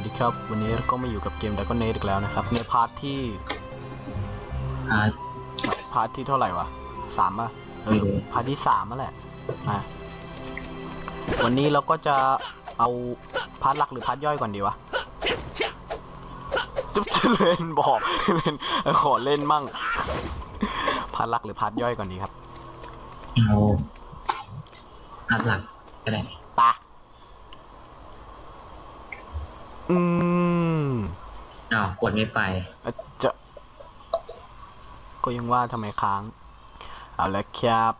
วัสดีครับ วันนี้ก็มาอยู่กับเกม Dragon Age อีกแล้วนะครับ ในพาร์ทที่อ่าพาร์ทที่เท่าไหร่วะสามป่ะเอไม่อรู้พาร์ทที่สามนั่นแหละนะวันนี้เราก็จะเอาพาร์ทหลักหรือพาร์ทย่อยก่อนดีวะจุ๊บจะเล่นบอกเล่นขอเล่นมั่งพาร์ทหลักหรือพาร์ทย่อยก่อนดีครับเอาอัดหลักก็ได้ ปะ อืมอ้าวกดไม่ไปอาจจะก็ยังว่าทำไมค้าง เอาละครับ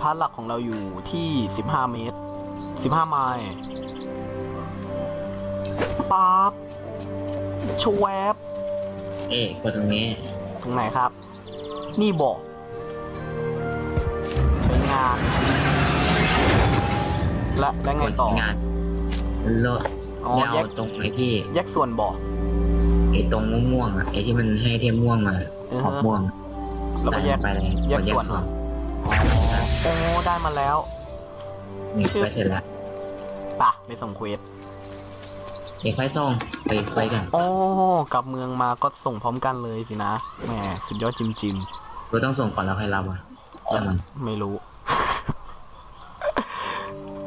พาร์ทหลักของเราอยู่ที่ 15 เมตร 15 ไมล์ปั๊บชวบเอ๊ะกดตรงนี้ ตรงไหนครับ นี่บอกใช้งานและและไงกดต่องาน โลดอ๋อไม่แยเอากตรงไอ้ที่แยกส่วนบอกไอ้ตรงม่วงๆอะไอ้ที่มันให้เทมม่วงมาอือขอบฮะม่วงแล้วก็แยกไปเลยแยกกดส่วนเหรอโอ้ได้มาแล้วนี่ไปเสร็จแล้วปะไปส่งเควสเด็กไฟส่งไปไปกันโอ้กลับเมืองมาก็ส่งพร้อมกันเลยสินะแหมสุดยอดจิมจิมเราต้องส่งก่อนแล้วให้รับอะเรื่องมันไม่รู้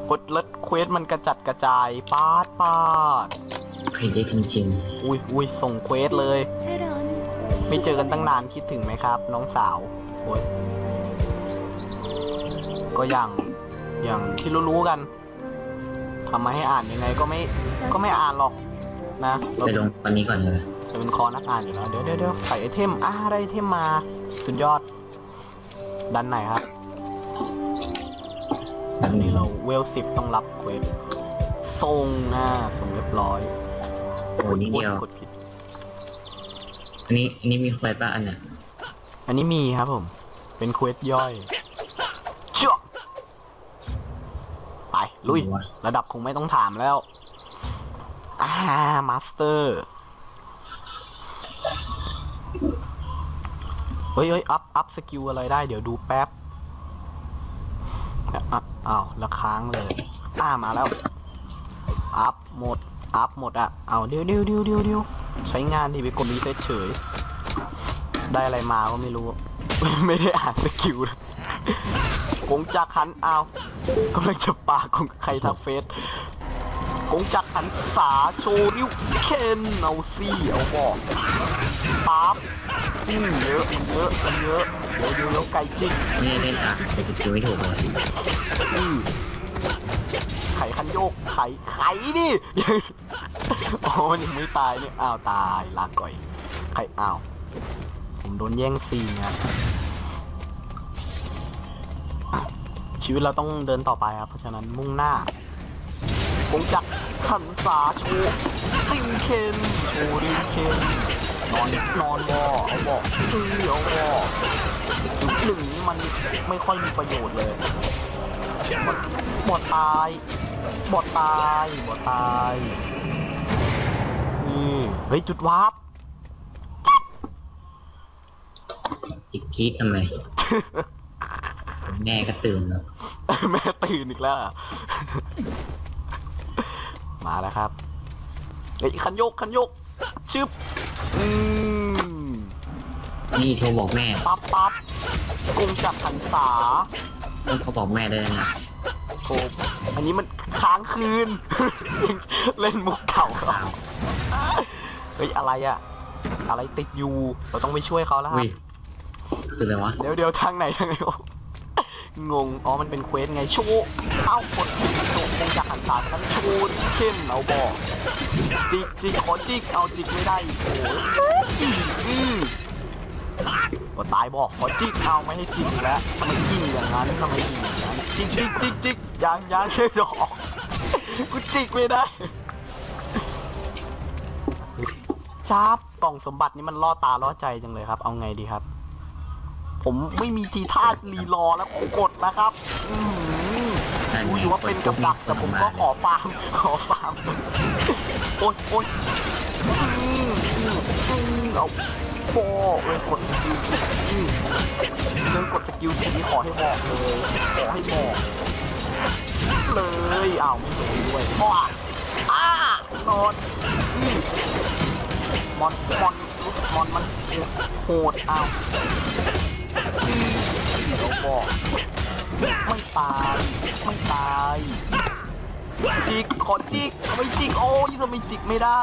กดลดเควสมันกระจัดกระจายปาดปาดเพลงได้จริงอุ้ยอุ้ยส่งเควสเลย ไม่เจอกันตั้งนานคิดถึงไหมครับ น้องสาวโอ้ยก็อย่างอย่างที่รู้ๆกันทำมาให้อ่านยังไงก็ไม่ก็ไม่อ่านหรอกนะๆเราไปลงตอนนี้ก่อนเลยจะเป็นคอนักอ่านอยู่แล้วเดี๋ยวเดี๋ยวเดี๋ยวใส่ไอเทมอ่าได้ไอเทมมา สุดยอดดันไหนครับ แบบนี่นี้เราเวลสิบต้องรับเควสส่งอ่าส่งเรียบร้อยโอ้นิดเดียว กดผิด อันนี้อันนี้มีไฟป่ะอันเนี้ยอันนี้มีครับผม เป็นเควสย่อยเชื่อไป ลุย ระดับคงไม่ต้องถามแล้ว อ่า มาสเตอร์ เฮ้ยเฮ้ยอัพ อัพสกิลอะไรได้ เดี๋ยวดูแป๊บ อะอะอ้าวแล้วค้างเลยอ่ามาแล้ว อัพหมด อัพหมดอะ เอาเดี๋ยวเดี๋ยวเดี๋ยวเดียวเดียวใช้งานที่ไปกดรีเซ็ตเฉย ได้อะไรมาก็ไม่รู้ ไม่ได้อ่านสกิลเลยกงจักรหันเอาวกำลังจะปากของใครทักเฟซกงจักรหันษาโชว์ดิวเคนเอาซี่เอาบอกปั๊บ อืมเยอะเยอะเยอะเดี๋ยวเดี๋ยวเดี๋ยวไก่จิกนี่เล่นอะแต่คิดไม่ถูกเลยอืมไข่คันโยกไข่ไข่ดิอ๋อมันยังไม่ตายเนี่ยอ้าวตายลาก่อยไข่อ้าวผมโดนแย่งซีนครับชีวิตเราต้องเดินต่อไปครับเพราะฉะนั้นมุ่งหน้าคงจักขันสาโชว์ริงเคนโอ้ริงเคน นอนนอนบอเอาบอกซื้อเอาบอหนึ่งนี้มันไม่ค่อยมีประโยชน์เลยบอดบอดตายบอดตายบอดตายนี่เฮ้ยจุดวาร์ปจิกคิดทำไม แม่ก็ตื่นแล้ว แม่ตื่นอีกแล้ว มาแล้วครับเฮ้ยคันโยกคันโยกชึบ อืมนี่โทรบอกแม่ปั๊บปั๊บกงจับหันษาต้องเขาบอกแม่ด้วยนะโถอันนี้มันค้างคืน เล่นมุกเก่าเขาเฮ้ยอะไรอะอะไรติดอยู่ เราต้องไปช่วยเขาแล้วคอุ้รัยบคืออะไรวะ เดี๋ยวเดี๋ยวทางไหนทางไหนวะ งง อ๋อ มันเป็นเควสไงชว์เอ้ากดโชว์คงจากหันษาฉะนั้นชว์เข้มเอาบอก จิกจิกขอจิก เอาจิกไม่ได้โอ้ยอืมก็ตายบอกขอจิกเอาไม่ให้จิกแล้วทำไมจิกอย่างนั้นทำไมจิกอย่างนั้นจิกจิกจิกจิกยังยังเชื่อดอกกูจิกไม่ได้จ้าบกล่องสมบัตินี่มันล่อตาล่อใจจังเลยครับ เอาไงดีครับ ผมไม่มีทีท่ารีรอแล้วผมกดนะครับอือหือนั่นรู้ไงอยู่ว่าเป็นกับดักแต่ผมก็ขอฟาร์มขอฟาร์มโอ๊ยโอ๊ยอืมอืมอืมเอาโป้เลยกดสกิลอืมเรื่องกดสกิลทีนี้ขอให้บอกเลยขอให้บอกเลยอ้าวไม่โดนด้วยว้าอ้าโดนอืมมอนมอนมอนมันโหดอ้าวอืม เดี๋ยวบอกไม่ตายไม่ตายจิกขอจิกไม่จิกโอ้ยทำไมจิกไม่ได้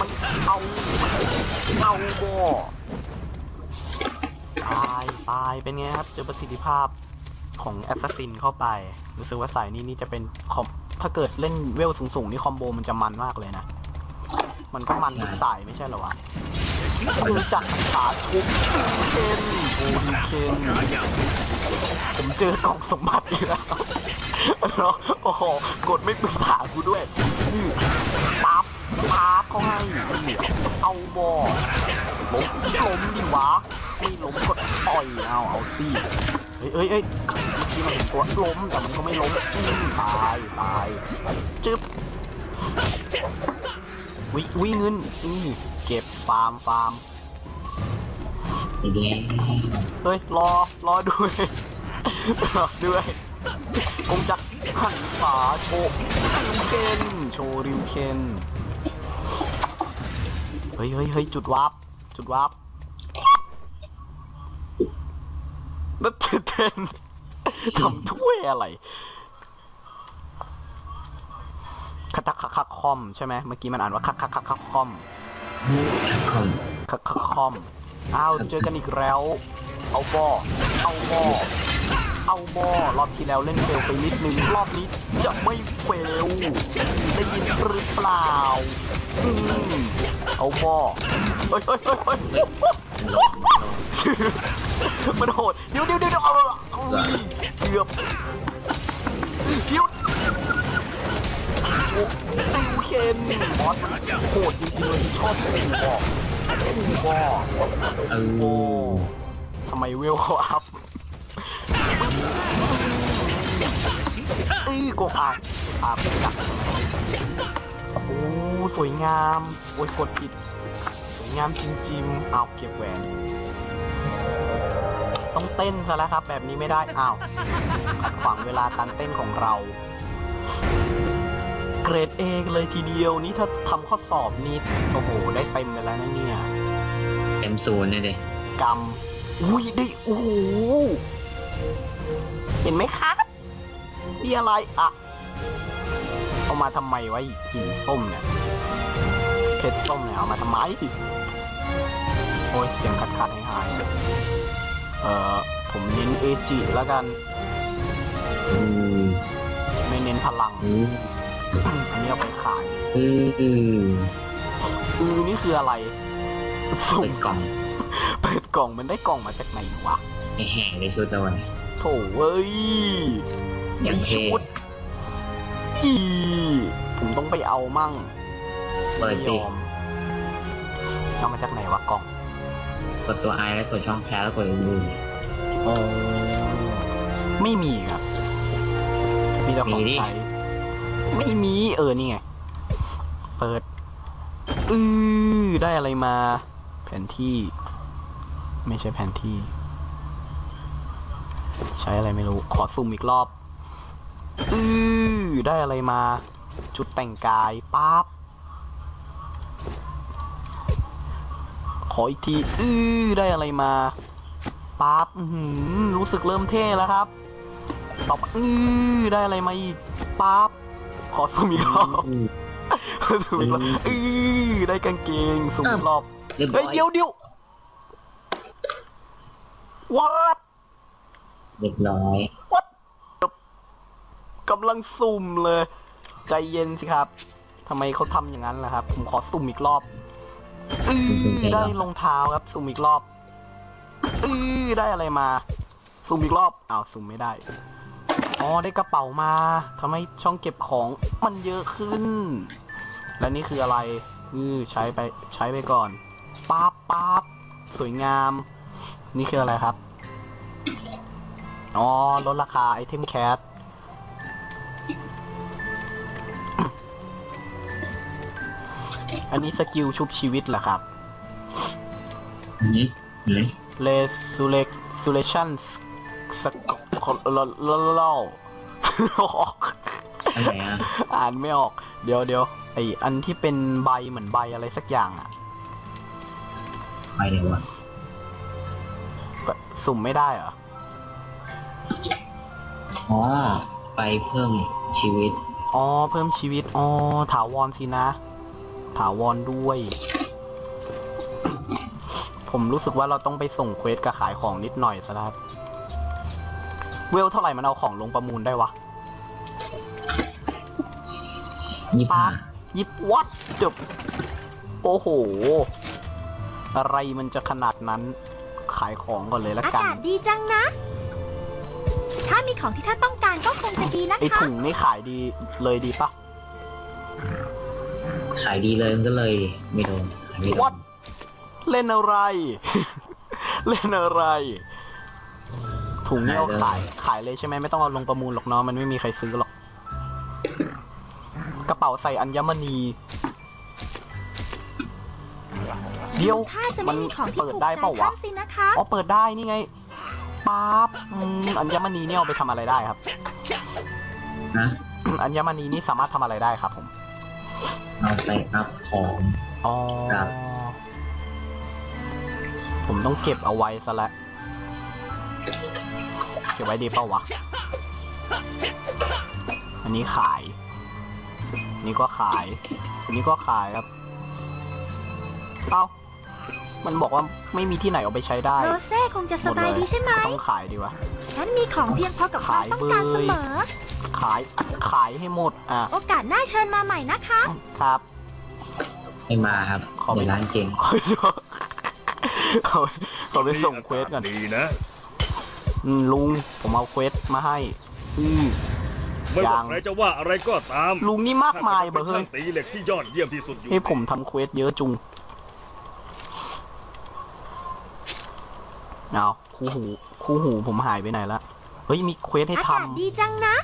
มันเอาเอาบ่ตายตายเป็นไงครับเจอประสิทธิภาพของแอสซัสซินเข้าไปรู้สึกว่าสายนี้นี่จะเป็นคอมถ้าเกิดเล่นเวลสูงๆนี่คอมโบมันจะมันมากเลยนะ มันก็มันทุกสายไม่ใช่เหรอวะ ดูจากขาทุบเคนโอ้ยเคนผมเจอกล่องสมบัติอีกแล้วโอ้โห กดไม่ปรึกษากูด้วยนี่ปั๊บปั๊บเขาให้นี่เอาบอล้มล้มดิวะไม่ล้มกดต่อยเอาเอาสิเอ้ยเอ้ยเอ้ยที่มันตัวล้มแต่มันก็ไม่ล้มตายตายจึ๊บวิวิเงินอืม เก็บฟาร์มฟาร์มไอ้แดงเฮ้ยรอรอด้วยรอด้วยคงจักรหันฝาโชว์ริวเคนโชว์ริวเคนเฮ้ยเฮ้ยเฮ้ยจุดวาร์ปจุดวาร์ปแล้วเทนทำถ้วยอะไรคักคักคักคักคอมใช่ไหมเมื่อกี้มันอ่านว่าคักคักคักคักคอม คอมคคคอมอ้าวเจอกันอีกแล้ว เอาบอเอาบอเอาบอรอบที่แล้วเล่นเฟลไปนิดนึงรอบนี้จะไม่เฟลได้ยินหรือเปล่าอืมเอาบอเฮ้ยเฮ้ยเฮ้ยเฮ้ยมันโหดเดี๋ยวเดี๋ยวเดี๋ยวเอาเอเกือบเดี๋ยว เคนบอสโหดจริงๆเลยชอบติวบอกติวบอกเอโอ้ทำไมเวลเขาอัพอื้อโกอาอาบจับโอ้สวยงามโอ้ยกดผิดสวยงามจริงๆเอาเก็บแหวน ต้องเต้นซะแล้วครับ แบบนี้ไม่ได้อ้าวขัดขวางเวลาการเต้นของเรา เกรดเอเลยทีเดียวนี่ถ้าทำข้อสอบนี่โอ้โห ได้เต็มไปแล้วนะเนี่ยเต็มศูนย์เลยดิกรรมอุ้ยได้โอ้โหเห็นไหมครับนี่อะไรอะเอามาทำไมวะหินส้มเนี่ยเพชรส้มเนี่ยเอามาทำไมโอ้ยเสียงคัดคัดหายๆเอ่อผมเน้นเอจิแล้วกันอืมไม่เน้นพลัง อืมอันนี้เอาไปขายอืมอือนี่คืออะไรสุ่เป็มนกล่องเปิดกล่องมันได้กล่องมาจากไหนวะแห้งๆในชุดตะวันโถเว้ยอย่างเท่ชุดอีผมต้องไปเอามั่งเปิดไม่สิยอมเอามาจากไหนวะกล่อง กดตัวไอแล้วกดช่องแพ้แล้วกดดูโอ้ไม่มีครับ มีแต่ของใช้ ไม่มีเออนี่ไง เปิดอือได้อะไรมา แผนที่ ไม่ใช่แผนที่ ใช้อะไรไม่รู้ ขอซูมอีกรอบอือได้อะไรมา ชุดแต่งกายปั๊บขออีกทีอือได้อะไรมาปั๊บหือรู้สึกเริ่มเท่แล้วครับ ต่อไปอือได้อะไรมาอีกปั๊บ ขอซูมอีกรอบอืมซูมอีกรอบอือได้กางเกงซูมอีกรอบเรียบร้เฮ้อยยเดี๋ยวเดี๋ยววัดเรียบร้อยกำลังสุ่มเลย ใจเย็นสิครับทำไมเขาทำอย่างนั้นล่ะครับ ผมขอสุ่มอีกรอบอือได้รองเท้าครับ สุ่มอีกรอบอือได้อะไรมา สุ่มอีกรอบอ้าวสุ่มไม่ได้ อ๋อได้กระเป๋ามาทำให้ช่องเก็บของมันเยอะขึ้น และนี่คืออะไรอือใช้ไปใช้ไปก่อนป๊าบป๊าบสวยงาม นี่คืออะไรครับ อ๋อลดราคาไอเทมแคสอันนี้สกิลชุบชีวิตเหรอครับอืมอืม Resurrection สก ลลลอันไหนอะอ่านไม่ออก เดี๋ยวเดี๋ยวไออันที่เป็นใบเหมือนใบอะไรสักอย่างอะไปเลยวะก็สุ่มไม่ได้เหรออ๋อไปเพิ่มชีวิต อ๋อ เพิ่มชีวิต อ๋อ ถาวรสินะ ถาวรด้วย ผมรู้สึกว่าเราต้องไปส่งเควสกับขายของนิดหน่อยซะแล้วครับ เวลเท่าไหร่มันเอาของลงประมูลได้วะยี่ห้ายิบวัดจบโอ้โห อะไรมันจะขนาดนั้น ขายของก่อนเลยละอากัน กาศดีจังนะ ถ้ามีของที่ท่านต้องการก็คงจะดีนะไอคะถุงนี่ขายดีเลยดีปะ ขายดีเลยมันก็เลยไม่โดนขายไม่โดวัดนเล่นอะไร เล่นอะไร ถุงนี่เอาขายขายเลยใช่ไหมไม่ต้องเอาลงประมูลหรอกเนาะมันไม่มีใครซื้อหรอก กระเป๋าใส่อัญมณี เดี๋ยวถ้าจะไม่มีของที่เปิดถูกได้ใจเปล่าวะท่านสินะคะอ๋อเปิดได้นี่ไงป๊าบอืมอัญมณีเนี่ยเอาไปทำอะไรได้ครับ นะอัญมณีนี่สามารถทำอะไรได้ครับผมเอาไปอัพของ อ๋อครับ ผมต้องเก็บเอาไว้ซะและ้ว เก็บไว้ดีเปล่าวะ อันนี้ขายอันนี้ก็ขายอันนี้ก็ขายครับ เอ้า มันบอกว่าไม่มีที่ไหนเอาไปใช้ได้โรเซ่คงจะสบายดีใช่ไหม ต้องขายดีวะ ฉันมีของเพียงพอกับความต้องการเสมอ ขาย ขายให้หมด อะ โอกาสหน้าเชิญมาใหม่นะคะ ครับให้มาครับขอไปในร้านเก่งขอขอขอไปส่งเควสก่อน ดีนะ อืมลุงผมเอาเควสมาให้อือไม่ว่ายังใครจะว่าอะไรก็ตามลุงนี่มากมายข้เบอจะร์เป็นเฮ้ช่ายงตีเหล็กที่ยอดเยี่ยมที่สุดอยู่ให้ผมทำเควสเยอะจุงเอาคู่หู คู่หูผมหายไปไหนละเฮ้ยมีเควสให้อาทกาศดีจังนะ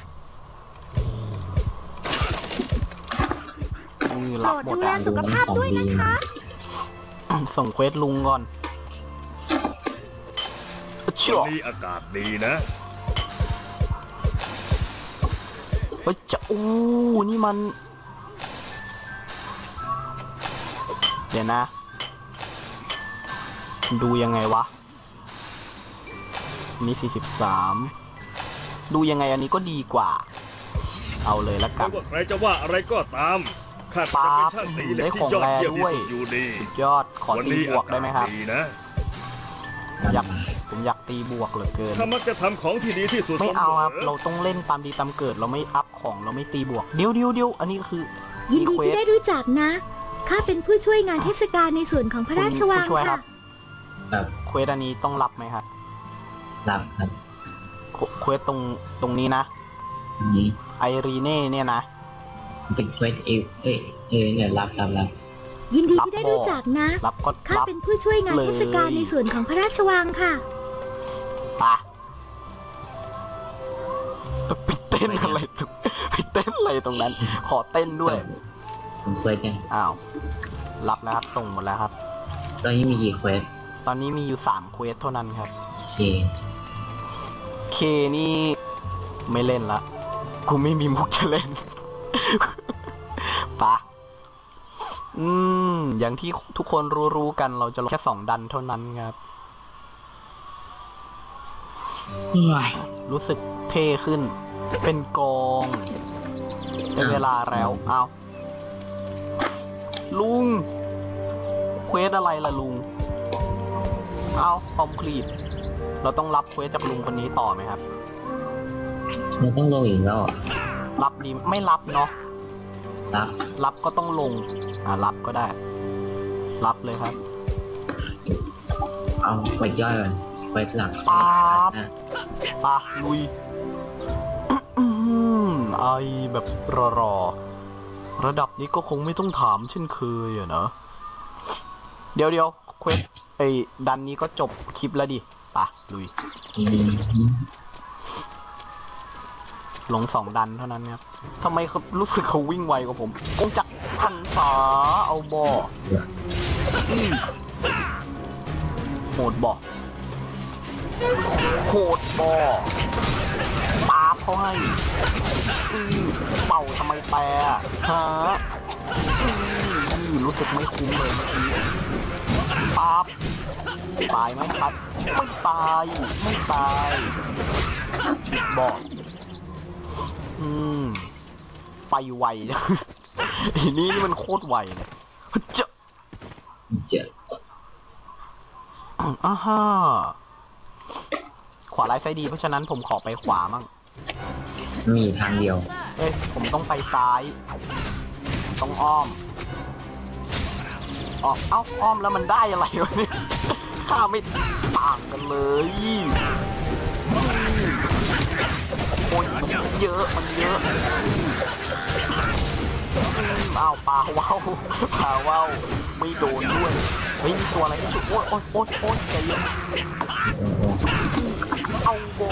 ำอือโปรัรบดหมดดูแลอะสุขภาพด้วยนะคะ ส่งเควสลุงก่อนเชื่อ วันนี้อากาศดีนะเฮ้ยจะอู้นี่มัน เดี๋ยวนะ ดูยังไงวะมีสี่สิบสามดูยังไงอันนี้ก็ดีกว่า เอาเลยละกัไม่นว่าใครจะว่าอะไรก็ตามข้าจะเป็นช่างตีเหล็กที่ยอดเยี่ยมที่สุดอยู่ดียอดขอวันตีนี้บวอากได้กาศไหมครับดีนะอยาก ผมอยากตีบวกเหลือเกิน ถ้ามักจะทำของที่ดีที่สุดไม่เอาครับสมเราต้องเล่นตามดีตามเกิด เราไม่อัพของเราไม่ตีบวก เดี๋ยวเดี๋ยวเดี๋ยวอันนี้คือยินดีมีเควสที่ได้รู้จักนะ ข้าเป็นผู้ช่วยงานเทศกาลในส่วนของพระราชวังผู้ช่วยครัค่ะบครับเควสอันนี้ต้องรับไหมครับรับครับเควเควสตรงตรงนี้นะอันนี้ไอรีเน่เนี่ยนะเป็นเควสเอฟเอ้ยเอยเนี่ยรับรับรับ ยินดีที่ได้รู้จักนะรับก็ข้ารับ เป็นผู้ช่วยงานเทศกาลเลยในส่วนของพระราชวังค่ะปะไปเต้นอะไรตรงไปเต้นอะไรตรงนั้น ขอเต้นด้วยผมเควสยังอ้าว รับแล้วครับ ส่งหมดแล้วครับ ตอนนี้มีกี่เควสตอนนี้มีอยู่สามเควสเท่านั้นครับ โอเคเคนี่ไม่เล่นละ กูไม่มีมุกจะเล่น ปะ อืม อย่างที่ทุกคนรู้ๆกันเราจะลงแค่สองดันเท่านั้นครับรู้สึกเท่ขึ้น เป็นกองได้เวลาแล้วเอาลุง เควสอะไรล่ะลุง เอาคอมคลีตเราต้องรับเควสจากลุงคนนี้ต่อไหมครับ เราต้องลงอีกแล้วเหรอรับดีไม่รับเนาะรับ รับก็ต้องลง อ่ารับก็ได้ รับเลยครับ เอาเควสย่อยก่อนเควสหลักป๊าบนะปะลุยอื้อหือไอแบบรอรอๆระดับนี้ก็คงไม่ต้องถามเช่นเคยอะนะ เดี๋ยวเดี๋ยวเควสไอ้ดันนี้ก็จบคลิปแล้วดิปะลุยอืมลงสองดันเท่านั้นครับทำไมเขารู้สึกเขาวิ่งไวกว่าผมองจักร พันษาเอาบออืมโหดบอโหดบอป๊าเขาให้อือเป่าทำไมแปรฮะอือรู้สึกไม่คุ้มเลยเมื่อกี้ปั๊บตายไหมครับ ไม่ตาย ไม่ตายบอกอืม ไปไวจัง ไอ้นี่นี่มันโคตรไวเลยเจ้าเจออ่าฮ่าขวาไร้ไซด์ดี เพราะฉะนั้นผมขอไปขวามั่งมีทางเดียว เอ้ย ผมต้องไปซ้าย ต้องอ้อมอ้อมเอ้าอ้อมแล้วมันได้อะไรวะเนี่ยข้าไม่ต่างกันเลยโอ้ยมันเยอะ มันเยอะ อืมอ้าวปลาว่าวปลาว่าวไม่โดนด้วยเฮ้ยมีตัวอะไรที่โอ๊ยโอ๊ยโอ๊ยโอ๊ยใจเย็นโอ้โหเอาบ่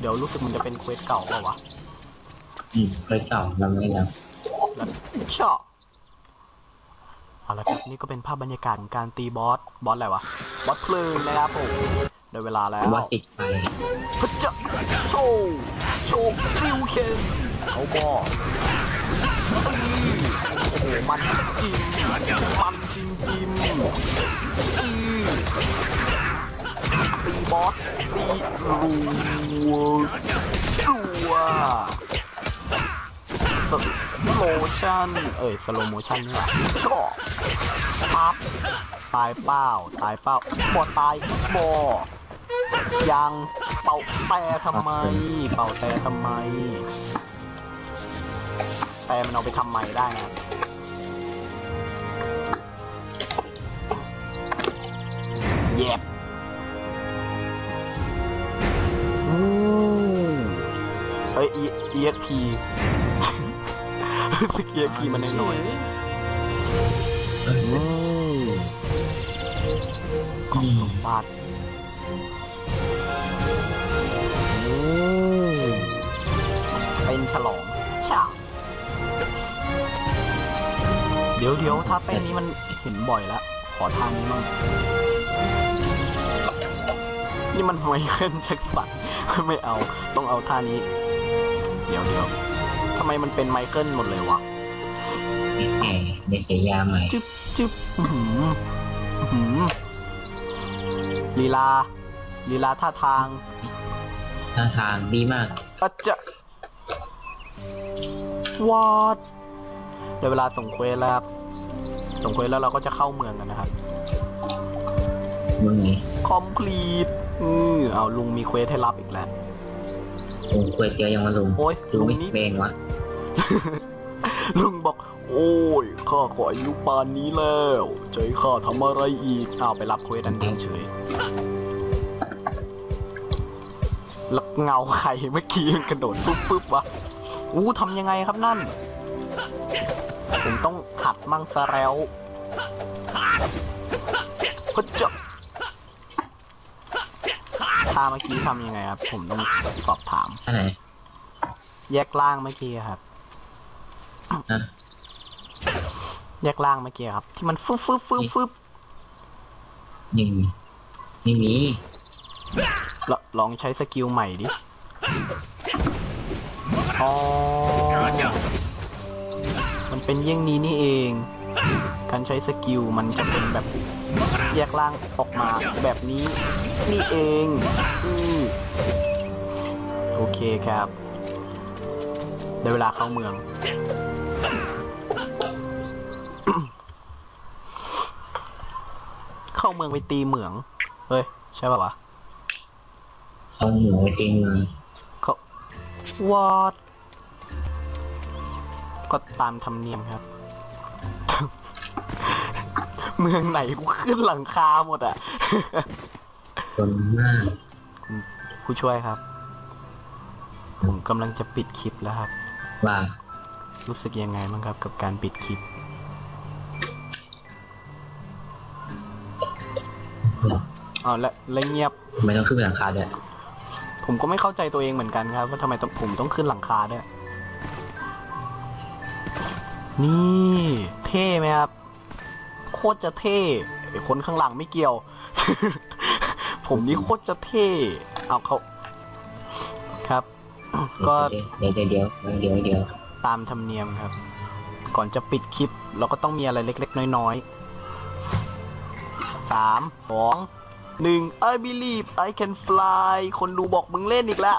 เดี๋ยวรู้สึกมันจะเป็นเควสเก่าเปล่าวะอืมเคยเก่าเราไม่แล้วแล้วชอบเอาละครับนี่ก็เป็นภาพบรรยากาศของการตีบอส บอสอะไรวะ บอสเพลิงนะครับผมได้เวลาแล้วว่าติดไฟพระเจ้าโชว์โชว์ริวเคนเขาบอก โอ้โหมันจริงมันจริงจริงอือตีบอสตีรัวรัวสโลชั่นเอ้ยสโลโมชั่นนี่หว่าชอบปั๊บตายเป้าตายเป้าบอตายบอยังเป่าแต่ทำไม เป่าแต่ทำไม แต่มันเอาไปทำไมได้นะเย็บอู้เฮ้ย E- ESP สก ESP มันน้อยๆอืมกล่องสมบัติ เดี๋ยวเดี๋ยวถ้าเป็นนี้มันเห็นบ่อยแล้ว ขอทางนี้มั่งนี่มันไมเคิลแจ็คสันไม่เอา ต้องเอาท่านี้ เดี๋ยวเดี๋ยวทำไมมันเป็นไมเคิลหมดเลยวะแหมในฉายาใหม่จึ๊บจึ๊บอื้อหืออื้อหือลีลา ลีลาท่าทาง ท่าทางดีมากอาจจะวอด เดี๋ยวเวลาส่งเควสแล้วครับ ส่งเควสแล้วเราก็จะเข้าเมืองกันนะครับมึงไงคอมพลีทอือเอาลุงมีเควสให้รับอีกแล้ว โอ้ก๋วยเตี๋ยวยังมาลุงโอ้ยลุลุงงไม่นี่เบงวะ ลุงบอก โอ้ยข้าขออายุปานนี้แล้วจะให้ข้าทำอะไรอีกเอาไปรับเควสอันเดียวเฉยแล้วเงาใครเมื่อกี้มันกระโดดปุ๊บปุ๊บวะอู้ทำยังไงครับนั่น ผมต้องหัดมั่งซะแล้วก็จะท่าเมื่อกี้ทำยังไงครับ ผมต้องสอบถามท่าไหนแยกล่างเมื่อกี้ครับฮะแยกล่างเมื่อกี้ครับ ที่มันฟึบฟึบฟึบฟึบยังมีไม่มีลองลองใช้สกิลใหม่ดิ อ๋อมัน เป็นเยี่ยงนี้นี่เอง การใช้สกิลมันจะเป็นแบบแยกล่างออกมาแบบนี้นี่เองอือโอเคครับ ได้เวลาเข้าเมือง เข้าเมืองไปตีเหมือง เฮ้ย ใช่ป่าวะเอาหมูไปทิ้งเมืองเขาวอด ก็ตามธรรมเนียมครับ เมืองไหนกูขึ้นหลังคาหมดอะคนมากผู้ช่วยครับ ผมกำลังจะปิดคลิปแล้วครับ ว่ารู้สึกยังไงบ้างครับ กับการปิดคลิป อ๋อและและเงียบ ทำไมต้องขึ้นไปหลังคาด้วย ผมก็ไม่เข้าใจตัวเองเหมือนกันครับ ว่าทำไมต้องผมต้องขึ้นหลังคาด้วย นี่เท่ไหมครับ โคตรจะเท่ไอคนข้างหลังไม่เกี่ยว ผมนี่โคตรจะเท่ เอาเขาครับ ก็เดี๋ยวเดี๋ยวเดี๋ยวเดี๋ยวเดี๋ยวตามธรรมเนียมครับ ก่อนจะปิดคลิป เราก็ต้องมีอะไรเล็ก ๆ น้อยๆสามสองหนึ่ง I believe I can fly คนดูบอกมึงเล่นอีกแล้ว